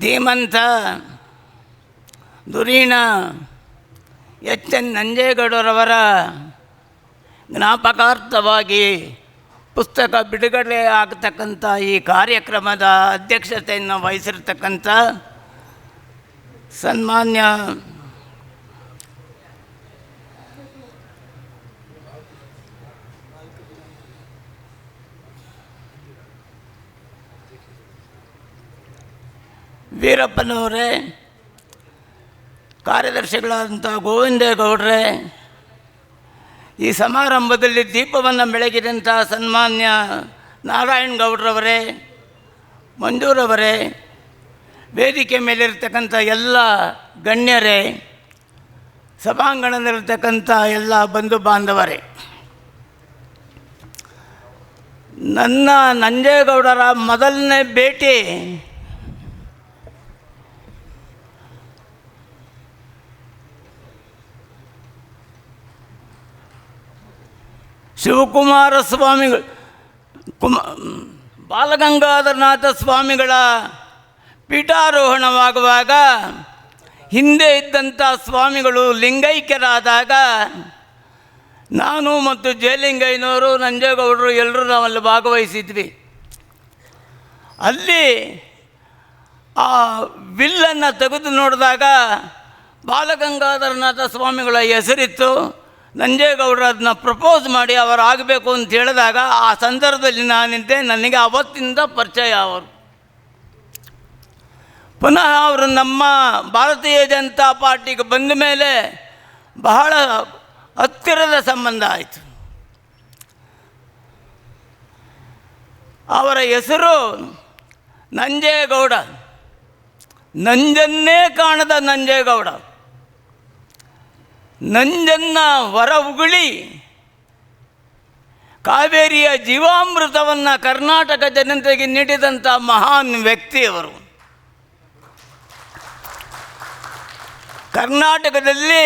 ಧೀಮಂತ ದುರೀಣ H N ನಂಜೇಗೌಡರವರ ಜ್ಞಾಪಕಾರ್ಥವಾಗಿ ಪುಸ್ತಕ ಬಿಡುಗಡೆ ಆಗತಕ್ಕಂಥ ಈ ಕಾರ್ಯಕ್ರಮದ ಅಧ್ಯಕ್ಷತೆಯನ್ನು ವಹಿಸಿರ್ತಕ್ಕಂಥ ಸನ್ಮಾನ್ಯ ವೀರಪ್ಪನವರೇ, ಕಾರ್ಯದರ್ಶಿಗಳಾದಂಥ ಗೋವಿಂದೇಗೌಡರೇ, ಈ ಸಮಾರಂಭದಲ್ಲಿ ದೀಪವನ್ನು ಬೆಳಗಿದಂಥ ಸನ್ಮಾನ್ಯ ನಾರಾಯಣ್ ಗೌಡ್ರವರೇ, ಮಂಜೂರವರೇ, ವೇದಿಕೆ ಮೇಲಿರ್ತಕ್ಕಂಥ ಎಲ್ಲ ಗಣ್ಯರೇ, ಸಭಾಂಗಣದಲ್ಲಿರ್ತಕ್ಕಂಥ ಎಲ್ಲ ಬಂಧು ಬಾಂಧವರೇ, ನನ್ನ ನಂಜೇಗೌಡರ ಮೊದಲನೇ ಭೇಟಿ ಶಿವಕುಮಾರ ಸ್ವಾಮಿಗಳು ಕುಮ, ಬಾಲಗಂಗಾಧರನಾಥ ಸ್ವಾಮಿಗಳ ಪೀಠಾರೋಹಣವಾಗುವಾಗ, ಹಿಂದೆ ಇದ್ದಂಥ ಸ್ವಾಮಿಗಳು ಲಿಂಗೈಕ್ಯರಾದಾಗ, ನಾನು ಮತ್ತು ಜಯಲಿಂಗಯ್ಯನವರು, ನಂಜೇಗೌಡರು ಎಲ್ಲರೂ ನಾವಲ್ಲಿ ಭಾಗವಹಿಸಿದ್ವಿ. ಅಲ್ಲಿ ಆ ವಿಲ್ಲನ್ನು ತೆಗೆದು ನೋಡಿದಾಗ, ಬಾಲಗಂಗಾಧರನಾಥ ಸ್ವಾಮಿಗಳ ಹೆಸರಿತ್ತು. ನಂಜೇಗೌಡರು ಅದನ್ನ ಪ್ರಪೋಸ್ ಮಾಡಿ ಅವರು ಆಗಬೇಕು ಅಂತ ಹೇಳಿದಾಗ ಆ ಸಂದರ್ಭದಲ್ಲಿ ನಾನಿದ್ದೆ ನನಗೆ ಅವತ್ತಿಂದ ಪರಿಚಯ ಅವರು. ಪುನಃ ಅವರು ನಮ್ಮ ಭಾರತೀಯ ಜನತಾ ಪಾರ್ಟಿಗೆ ಬಂದ ಮೇಲೆ ಬಹಳ ಹತ್ತಿರದ ಸಂಬಂಧ ಆಯಿತು. ಅವರ ಹೆಸರು ನಂಜೇಗೌಡ. ನಂಜನ್ನೇ ಕಾಣದ ನಂಜೇಗೌಡ. ನಂಜನ್ನ ವರ ಉಗುಳಿ. ಕಾವೇರಿಯ ಜೀವಾಮೃತವನ್ನು ಕರ್ನಾಟಕ ಜನತೆಗೆ ನೀಡಿದಂಥ ಮಹಾನ್ ವ್ಯಕ್ತಿಯವರು ಕರ್ನಾಟಕದಲ್ಲಿ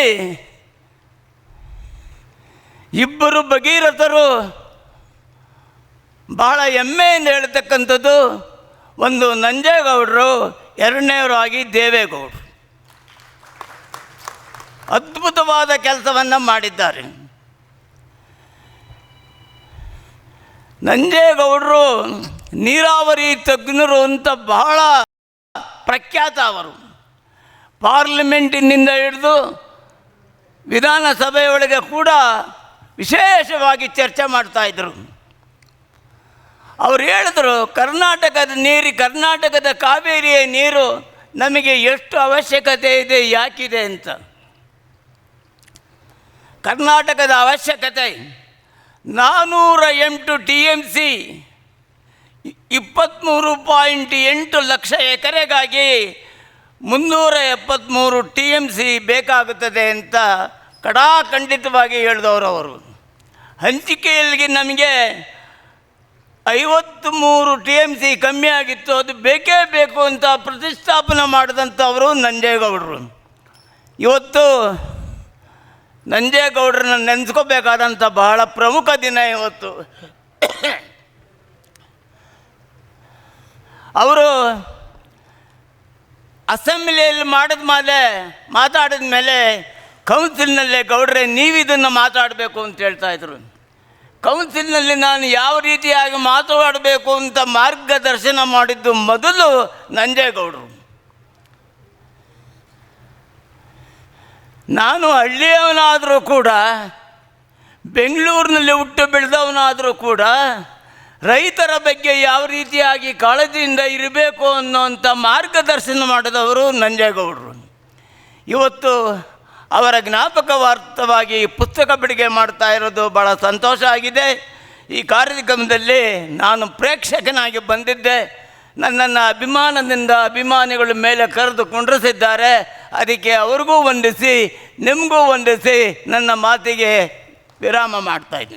ಇಬ್ಬರು ಭಗೀರಥರು ಬಹಳ ಹೆಮ್ಮೆಯಿಂದ ಹೇಳ್ತಕ್ಕಂಥದ್ದು ಒಂದು ನಂಜೇಗೌಡರು ಎರಡನೇವರಾಗಿ ದೇವೇಗೌಡರು. ಅದ್ಭುತವಾದ ಕೆಲಸವನ್ನು ಮಾಡಿದ್ದಾರೆ. ನಂಜೇಗೌಡರು ನೀರಾವರಿ ತಜ್ಞರು ಅಂತ ಬಹಳ ಪ್ರಖ್ಯಾತ ಅವರು. ಪಾರ್ಲಿಮೆಂಟಿನಿಂದ ಹಿಡಿದು ವಿಧಾನಸಭೆಯೊಳಗೆ ಕೂಡ ವಿಶೇಷವಾಗಿ ಚರ್ಚೆ ಮಾಡ್ತಾಯಿದ್ರು ಅವರು ಹೇಳಿದ್ರು, ಕರ್ನಾಟಕದ ನೀರು, ಕರ್ನಾಟಕದ ಕಾವೇರಿಯ ನೀರು ನಮಗೆ ಎಷ್ಟು ಅವಶ್ಯಕತೆ ಇದೆ, ಯಾಕಿದೆ? ಅಂತ. ಕರ್ನಾಟಕದ ಅವಶ್ಯಕತೆ ನಾನ್ನೂರ ಎಂಟು ಟಿ ಎಂ ಸಿ ಇಪ್ಪತ್ತ್ಮೂರು ಪಾಯಿಂಟ್ ಎಂಟು ಲಕ್ಷ ಎಕರೆಗಾಗಿ ಮುನ್ನೂರ ಎಪ್ಪತ್ತ್ಮೂರು ಟಿ ಎಂ ಸಿ ಬೇಕಾಗುತ್ತದೆ ಅಂತ ಕಡಾಖಂಡಿತವಾಗಿ ಹೇಳಿದವರು ಅವರು. ಹಂಚಿಕೆಯಲ್ಲಿ ನಮಗೆ ಐವತ್ತ್ಮೂರು ಟಿ ಎಂ ಸಿ ಕಮ್ಮಿ ಆಗಿತ್ತು, ಅದು ಬೇಕೇ ಬೇಕು ಅಂತ ಪ್ರತಿಷ್ಠಾಪನೆ ಮಾಡಿದಂಥವರು ನಂಜೇಗೌಡರು. ಇವತ್ತು ನಂಜೇಗೌಡರನ್ನ ನೆನೆಸ್ಕೋಬೇಕಾದಂಥ ಬಹಳ ಪ್ರಮುಖ ದಿನ ಇವತ್ತು. ಅವರು ಅಸೆಂಬ್ಲಿಯಲ್ಲಿ ಮಾಡಿದ ಮೇಲೆ, ಮಾತಾಡಿದ ಮೇಲೆ ಕೌನ್ಸಿಲ್ನಲ್ಲೇ, ಗೌಡ್ರೆ ನೀವು ಇದನ್ನು ಮಾತಾಡಬೇಕು ಅಂತ ಹೇಳ್ತಾ ಇದ್ರು. ಕೌನ್ಸಿಲ್ನಲ್ಲಿ ನಾನು ಯಾವ ರೀತಿಯಾಗಿ ಮಾತಾಡಬೇಕು ಅಂತ ಮಾರ್ಗದರ್ಶನ ಮಾಡಿದ್ದು ಮೊದಲು ನಂಜೇಗೌಡರು. ನಾನು ಹಳ್ಳಿಯವನಾದರೂ ಕೂಡ, ಬೆಂಗಳೂರಿನಲ್ಲಿ ಹುಟ್ಟು ಬೆಳೆದವನಾದರೂ ಕೂಡ, ರೈತರ ಬಗ್ಗೆ ಯಾವ ರೀತಿಯಾಗಿ ಕಾಳಜಿಯಿಂದ ಇರಬೇಕು ಅನ್ನೋಂಥ ಮಾರ್ಗದರ್ಶನ ಮಾಡಿದವರು ನಂಜೇಗೌಡರು. ಇವತ್ತು ಅವರ ಜ್ಞಾಪಕವಾರ್ಥವಾಗಿ ಪುಸ್ತಕ ಬಿಡುಗೆ ಮಾಡ್ತಾ ಇರೋದು ಭಾಳ ಸಂತೋಷ ಆಗಿದೆ. ಈ ಕಾರ್ಯಕ್ರಮದಲ್ಲಿ ನಾನು ಪ್ರೇಕ್ಷಕನಾಗಿ ಬಂದಿದ್ದೆ. ನನ್ನನ್ನು ಅಭಿಮಾನದಿಂದ ಅಭಿಮಾನಿಗಳ ಮೇಲೆ ಕರೆದು ಕುಂಡ್ರಿಸಿದ್ದಾರೆ. ಅದಕ್ಕೆ ಅವ್ರಿಗೂ ವಂದಿಸಿ, ನಿಮಗೂ ವಂದಿಸಿ ನನ್ನ ಮಾತಿಗೆ ವಿರಾಮ ಮಾಡ್ತಾಯಿದ್ದೀನಿ